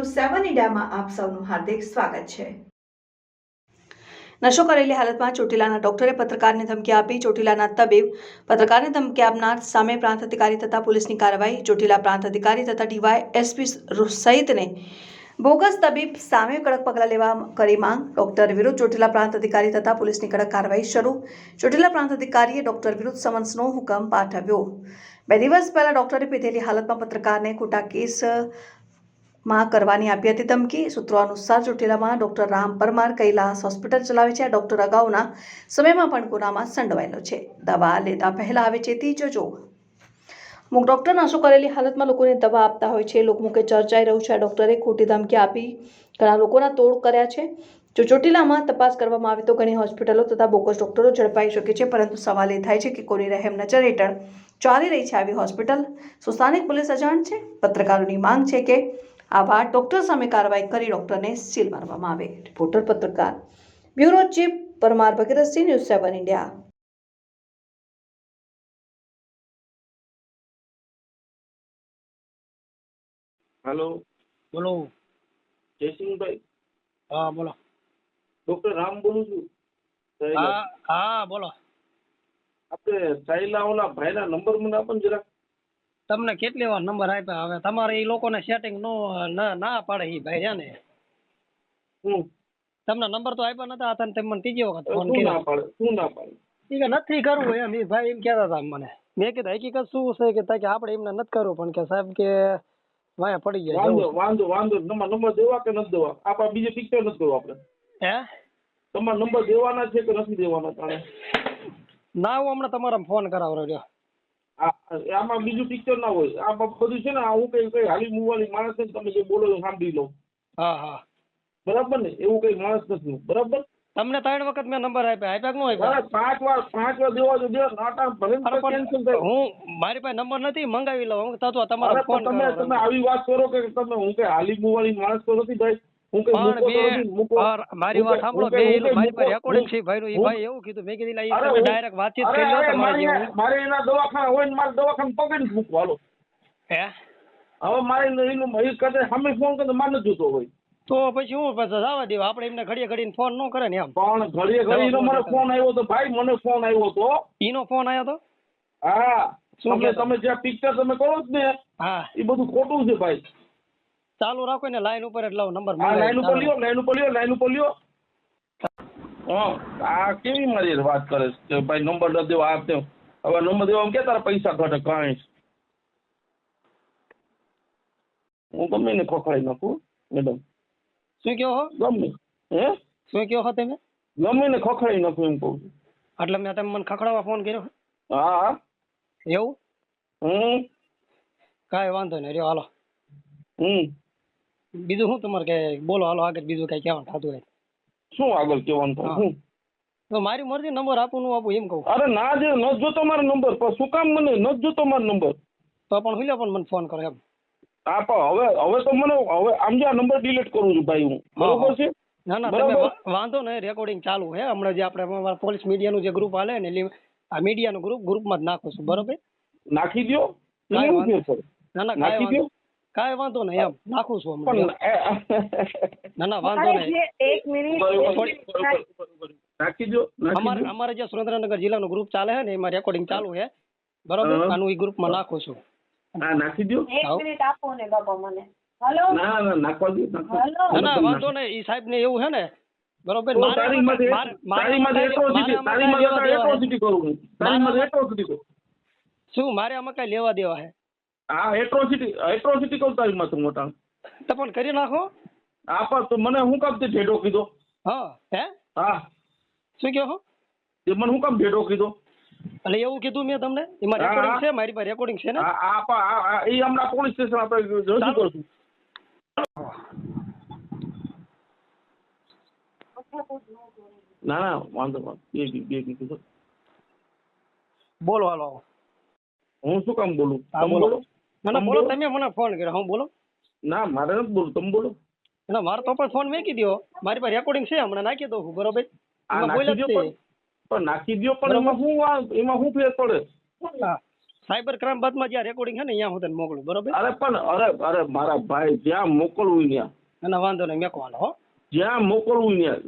News સેવન ઇન્ડિયામાં આપ સૌનું હાર્દિક સ્વાગત છે. નશો કરેલી હાલતમાં ચોટીલાના ડોક્ટરે પત્રકારને ધમકી આપી. ચોટીલાના તબીબ પત્રકારને ધમકી આપનાર સામે પ્રાંત અધિકારી તથા પોલીસની કાર્યવાહી. ચોટીલા પ્રાંત અધિકારી તથા ડીવાય એસપી સહિતને બોગસ તબીબ સામે કડક પગલાં લેવા કરી માંગ. ડોક્ટર વિરુદ્ધ ચોટીલા પ્રાંત અધિકારી તથા પોલીસની કડક કાર્યવાહી શરૂ. ચોટીલા પ્રાંત અધિકારીએ ડોક્ટર વિરુદ્ધ સમન્સનો હુકમ પાઠવ્યો. બે દિવસ પહેલા ડોક્ટરે પીધેલી હાલતમાં પત્રકારને ખોટા કેસ માં કરવાની આપી હતી ધમકી. સૂત્રો અનુસાર ચોટીલામાં ડોક્ટર રામ પરમાર કૈલાસ હોસ્પિટલ ચલાવે છે. આ ડોક્ટર અગાઉના સમયમાં પણ ગુનામાં સંડવાયેલો છે. દવા લેતા પહેલાં આવે છે તે જોજો. અમુક ડૉક્ટરના શું કરેલી હાલતમાં લોકોને દવા આપતા હોય છે. લોકમુખે ચર્ચાઈ રહ્યું છે. આ ડૉક્ટરે ખોટી ધમકી આપી ઘણા લોકોના તોડ કર્યા છે. જો ચોટીલામાં તપાસ કરવામાં આવે તો ઘણી હોસ્પિટલો તથા બોગસ ડૉક્ટરો ઝડપાઈ શકે છે. પરંતુ સવાલ એ થાય છે કે કોની રહેમ નજર હેઠળ ચાલી રહી છે આવી હોસ્પિટલ? શું સ્થાનિક પોલીસ અજાણ છે? પત્રકારોની માંગ છે કે આવા ડૉક્ટર સામે કાર્યવાહી કરી ડૉક્ટરને સીલ મારવામાં આવે. રિપોર્ટર પત્રકાર. Bureau chief Parmar Bhagirathsinh news seven India. Hello. બોલો. જયસિંહભાઈ હા બોલો. ડોક્ટર રામ બોલું છું. હા હા બોલો. આપણે સાયલાઓના ભાઈના નંબર મને આપો ને જરાક. તમને કેટલી વાર નંબર આપ્યા? હવે તમારે એ લોકોને સેટિંગ નો ના પાડે એ ભાઈ છે ને? તમને નંબર તો આપ્યો નતા હતા તમે મને ત્રીજી વખત ફોન ના કર્યો. પાડે? શું ના પાડે? કે નથી કરવું એમ એ ભાઈ એમ કહેતા હતા મને. મેં કીધું હકીકત શું છે કે તાકે આપણે એમને નથી કરવું પણ કે સાહેબ કે વાયા પડી જાય વાંધો વાંધો વાંધો નંબર નંબર દેવા કે નથી દેવા? આપણે બીજે પિક્ચર નથી કરવું આપણે. હે? તમારા નંબર દેવાના છે કે નથી દેવાના તાણે? ના હું હમણાં તમારા ફોન કરાવ રહ્યો. આમાં બીજું પિક્ચર ના હોય. આ બધું છે ને હું કઈ કઈ હાલી મુવાલી માણસ ને તમે જે બોલો છો સાંભળી લો. હા હા. બરાબર ને? એવું કઈ માણસ નથી. બરાબર? તમને ત્રણ વખત મેં નંબર આપ્યા. આપ્યા કે ન આપ્યા? પાંચ વાર પાંચ વાર દેવા જો દેવા નાટા ભલે cancel થાય. હું મારી પાસે નંબર નથી મંગાવી લઉં. હું તો તમારો ફોન તમે તમે આવી વાત કરો કે તમે હું કઈ હાલી મુવાલી માણસ તો નથી ભાઈ. હું કઈ પણ મૂકો તો બે નથી મૂકો. પર મારી વાત સાંભળો બે કઈ- એનું હું મારી પાસે રેકોર્ડિંગ છે ભાઈ ઈ ભાઈ એવું કીધું મેં કીધું લા ઈ અરે તમે હું- ડાયરેક્ટ વાતચીત કરી લો તમારે મારે એના- દવાખાના હોય ને મારે દવાખાને પકડી મૂકવા હાલો. હે? હવે મારે એનું- એનું એ કદાચ સામે ફોન કરે મારે જોતો હોય. તો પછી હું પછી જવા દેવા? આપણે એમને ઘડીએ ઘડીને ફોન ન કરે ને એમ. પણ ઘડીએ ઘડી મને ફોન આવ્યો તો ભાઈ મને ફોન આવ્યો તો. ઈનો ફોન આવ્યો તો? હા. શું તમે? તમે જે પિક્ચર તમે કરો છો ને હા. એ બધું ખોટું છે ભાઈ. ચાલુ રાખો ને લાઈન ઉપર એટલે નંબર આ લાઈન ઉપર લ્યો લાઈન ઉપર લ્યો લાઈન ઉપર લ્યો. હા આ કેવી મારી વાત કરે છે? ભાઈ નંબર ન દેવો આપ દેવો હવે નંબર દેવા કે તારા પૈસા ઘટે કાંઈ હું ગમે ને ખોખડાઈ નાખું મેડમ શું કહો હો? ગમે. હે? શું કહો હો તમે? ગમે ને ખોખડાઈ નાખું એમ કહું એટલે મેં તમે મને ખખડાવવા ફોન કર્યો? હા હા. એવું? હમ. કાંઈ વાંધો નહીં રહ્યો હાલો. હમ. બીજું શું તમારે કે બોલો હાલો આગળ બીજું કઈ કહેવાનું થતું હોય શું આગળ કહેવાનું થતું હા. તો મારી મરજી નંબર આપું નું આપું એમ કહું. અરે ના જે ન જોતો મારો નંબર પણ શું કામ મને ન જોતો મારો નંબર? તો પણ હું પણ મને ફોન કરો એમ. હા પણ હવે હવે તો મને હવે આમ જે આ નંબર ડિલીટ કરું છું ભાઈ હું. બરોબર છે? ના ના તમે વાંધો નહીં રેકોર્ડિંગ ચાલુ હે. હમણાં જે આપણે પોલીસ પોલીસ મીડિયાનું જે ગ્રુપ હાલે ને આ મીડિયાનું ગ્રુપ ગ્રુપમાં જ નાખું છું બરોબર? નાખી પડે? ના ના નાખી વાંધો કાંઈ વાંધો નહીં એમ. નાખું છું પણ હમણાં ના ના વાંધો નહીં. એક મિનિટ. નાખી નાખી અમારે. અમારે જે સુરેન્દ્રનગર જિલ્લાનું ગ્રુપ ચાલે છે ને એમાં રેકોર્ડિંગ ચાલુ છે. બરોબર? આનું એ ગ્રુપમાં નાખું છું. હા નાખી દો એક મિનિટ આપો ને બાબા મને. હેલો? ના ના નાખવા દો ના ના વાંધો નહીં. ઈ સાહેબ ને એવું છે ને બરોબર? તારી આમાં માથે મારે- મારે તારી માથે મારે તારી માથે કાંઈ લેવા દેવા atrocity કરું હું. તારી મારા માથે atrocity કરું. શું? મારે આમાં કઈ લેવા દેવા છે? હા એટ્રોસિટી એટ્રોસિટી કરું તારી માથે મોટા. તપણ કરી નાખો. હા પણ તો મને હું કામ તે ઢેઢો કીધો? હા હે? હા. શું કહો તે મને હું કામ ઢેઢો કીધો? એટલે એવું કીધું મેં તમને? એમાં રેકોર્ડિંગ છે? મારી પાસે રેકોર્ડિંગ છે ને? આ આ- આ- એ હમણાં પોલીસ સ્ટેશન આપણે રજૂ કરશું? ના ના વાંધો વાંધો. બે બી બે બી કીધું બોલો હાલો હું શું કામ બોલું? તમે બોલો. બોલો ના ના તમે બોલો. તમે મને ફોન કર્યો. હું બોલો? ના મારે નથી બોલું તમે બોલો. ના મારે તો પણ ફોન મેકી દો મારી પાસે રેકોર્ડિંગ છે હમણાં નાખી દઉં છું બરોબર. પણ નાખી દ્યો પણ એમાં શું એમાં શું ફેર પડે? હા સાયબર ક્રાઇમ બાદમાં જ્યાં રેકોર્ડિંગ છે ને ત્યાં હું તને મોકલું બરોબર? અરે પણ અરે અરે મારા ભાઈ જ્યાં મોકલવું ત્યાં અને વાંધો નહીં મેકવાનો હો. જ્યાં મોકલવું ત્યાં